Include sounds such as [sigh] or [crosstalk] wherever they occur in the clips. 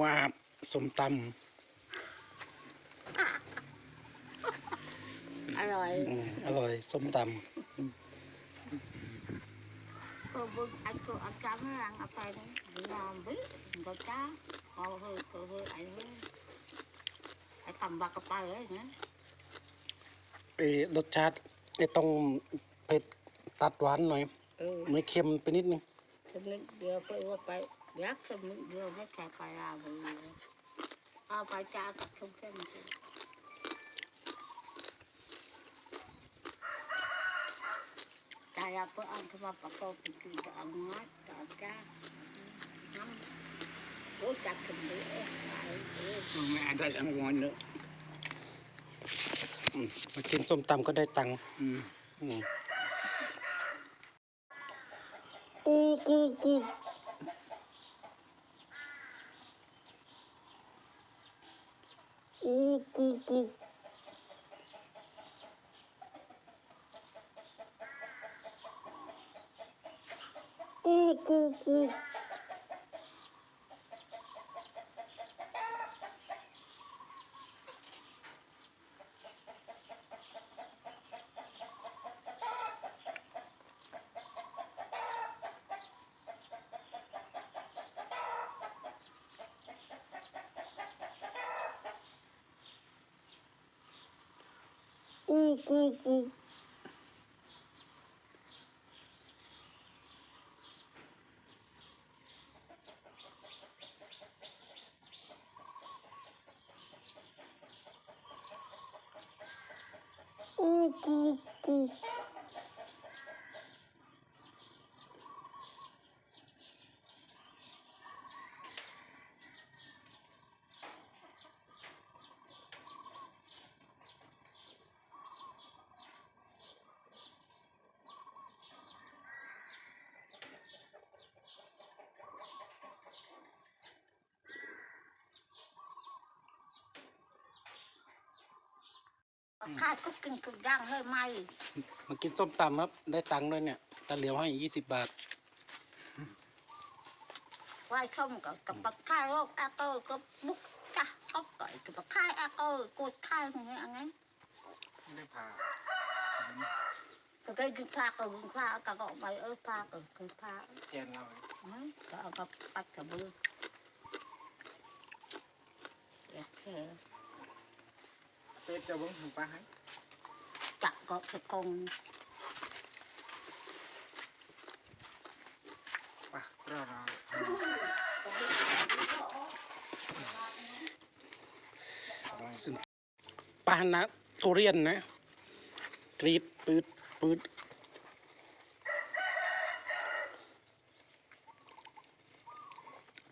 วาบสมตำอร่อยอร่อยสมตก็บุอันก็อันกำงเอาไปนะยอมบิ๊กก็จ้าเอาเฮ้ยก็เฮ้ไอ้เฮ้ไอ้ตำบักก็ไปเลยนะไอ้รสชาติไอ้ต้องเผ็ดตัดหวานหน่อยไม่เค็มไปนิดนึงนนึกเดี๋ยวไปว่าไป Jak jsem byl večer, pa já volím. A pa já tak jsem ten. Ta já po antoma pa koupí kýta a mát, ta já. Nam. Tôi chắc chắn đấy. Mẹ đây ăn ngon nữa. มากินส้มตำก็ได้ตังค์อูกูกู キキキキキキ姑姑。 ข้าก็กินกึ่งย่างให้ไหมมากินส้มตำครับ ได้ตังค์ด้วยเนี่ยตาเหลียวให้ยี่สิบบาทไหว้ส้มกับกับปักข้าวโลกอาโต้ก็บุกจ้ะก็ก่อยกับปักข้าวอาโต้กูดข้าวอย่างเงี้ยงั้นไม่ได้ผ่าก็ได้กินผ้าก็กินผ้าก็ก็ไปเออผ้าก็กินผ้าแจนเรางั้นก็เอากับปัดกับมืออยากแค่ เป็ดจะเบิ้งถึงปลาให้จับก็สะกงปลาเราเราปานะทุเรียนนะ กรีดปืดปืด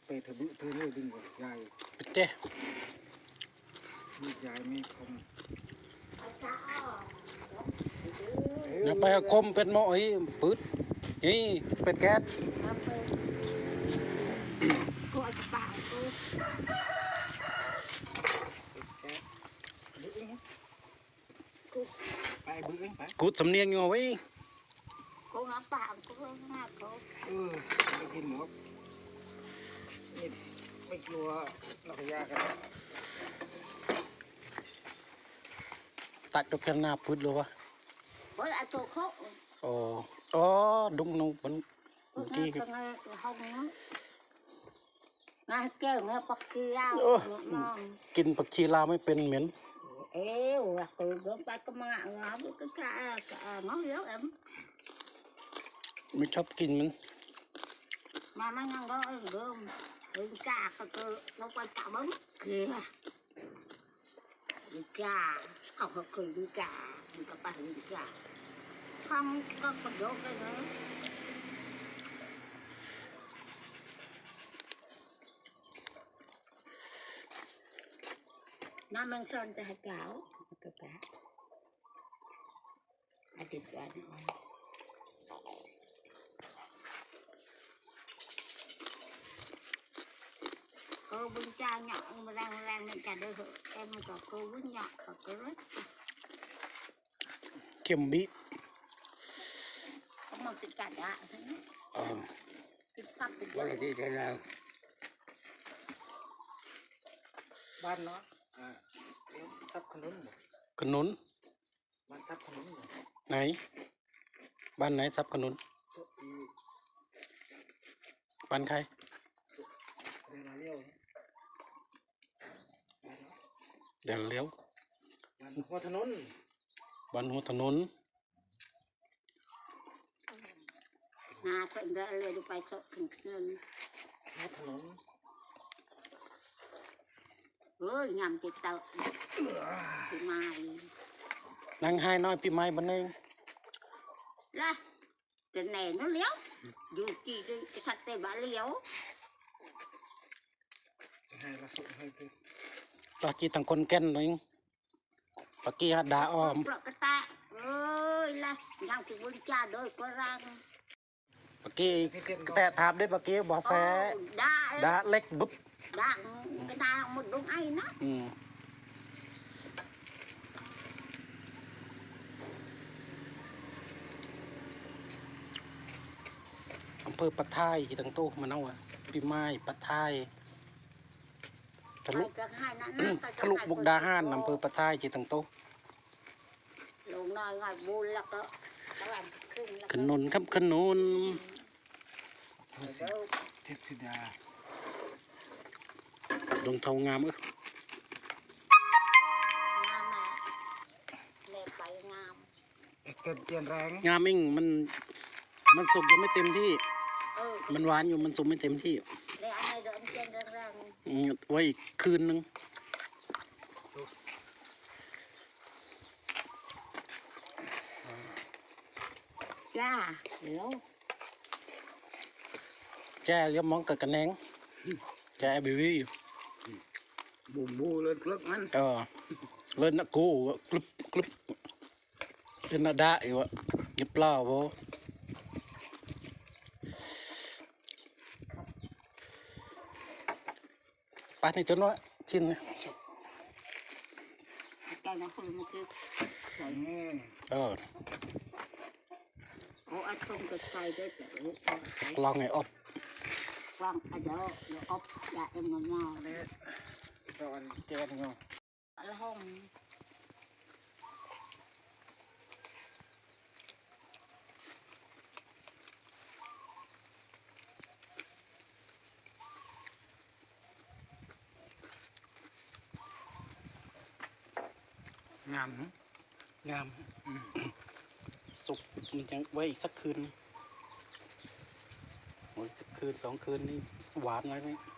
เป็ดเธอบึ้เธอเลยดึงกว่าใหญ่เจ้ ที่ยายไปอาคมเป็นหมออีปืดนี่เป็ดแก๊สกูกูสำเนียงอยู่ไว้กูงับปากกูมากกูเออไม่กินหมดนี่ไม่กลัวหลักยากัน ตัดตัวแค่หน้าพืชเลยวะบอลตัวเขาอ๋ออ๋ดุ๊กนุ่งบนบนที่ห้องนี้งาเกี่ยวเงี้ยปักชีลาวกินปักชีลาไม่เป็นเหม็น เอ้วตัวนก็ไปก็มาเงานก็แค่งอเยอะเอ็มไม่ชอบกินมันมาไม่นยังก็เอ็เดิมเอ็มกาก็คือลงไปกับมันเกลือกา เขาก็เคยรู้จัมันก็ไปรู้จักทำก็ประโยชน์เลยนะน้ำมันร้อนจะให้เก่าก็กะอดีตวันอ่อน cô vun cha nhọn mà răng răng lên cả đôi em có cô vun nhọn có cô rất kiềm bị. Có một cái cả đã ờ. Đó là cái thế nào? Ban nó. À. sắp con nún con nún? Ban sắp con nún này. Ban này sắp con nún. Ban khai. เดี๋ยวเลี้ยวบ้านหัวถนนบ้านหัวถนนนาเสนอเลยดูไปสดถึงเงินหัวถนนเอ้ยยำจิตเตอที่มาอีกนั่งให้น้อยพี่ไม้บันเองละแต่แหน่ nó liếu dù chỉ cái sạch tê bà liếu จะให้ละสุดให้คือเราจีตังคนแก่นหน่อยปากกี้ฮัดดาอ้อม bro cái ta ơi là nhằm thì bún cha đôi có răng ปากกี้นี่เจ็บแตะทาบได้ปากกี้บ่แซ Ồ, đa ดาเล็กบึ๊บ đa cái ta một đúng ai nó อืมอำเภอปะทายที่ตังโตมาเนาะพี่ไม้ปะทาย ทะลุ Hai cái hai nó nó ทะลุบุกดาหารอำเภอปะทายที่ตังโต lùng nói ngồi bu là có có làm khung là ขนุนครับขนุนหัวสิ đâu เทพสิดาดงเทางามเออ ngam mà lẹ bay ngam เอกเต็มเจียนแรงงามเองมันมันสุกยังไม่เต็มที่ ừ มันหวานอยู่มันสุกไม่เต็มที่ lẹ anh này đợi trên răng răng อืมไว้อีกคืนนึง cha hiểu แจ้เลี้ยมมองกับกระแนงแจ้บีวีอยู่ บูบูเลยเลิกมัน เออเล่นนักกูกลุบกลุบเล่นนักดาอยู่อะยิบเปล่าโว ปานี่ตัวน้อยชิ้นนะ cái nó không một cái อื sợi มเออ Ủa anh không được xài đấy tự ลองไงออบ Vâng, ở đó là ốc là em ngon ngon นี่ตอนเจนเนาะ Là không งามงามสุกมันยังไว้อีกสักคืนไว้อีกสักคืนสองคืนนี่หวานเลยนี่ À,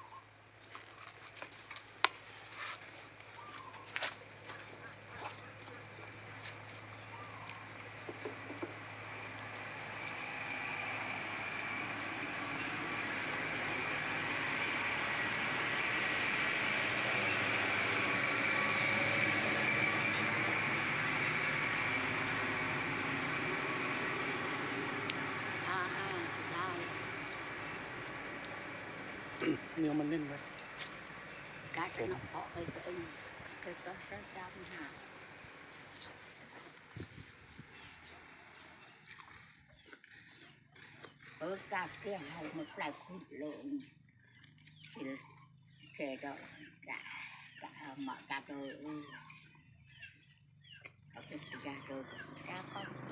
[coughs] nếu mình lên vậy. Cá cho nó khó hơi của anh cái đó rất đau hả ở cà kia hầu một lại khụt lượng thì kể đó cả cả mà cả đôi ở cái cà đôi cả không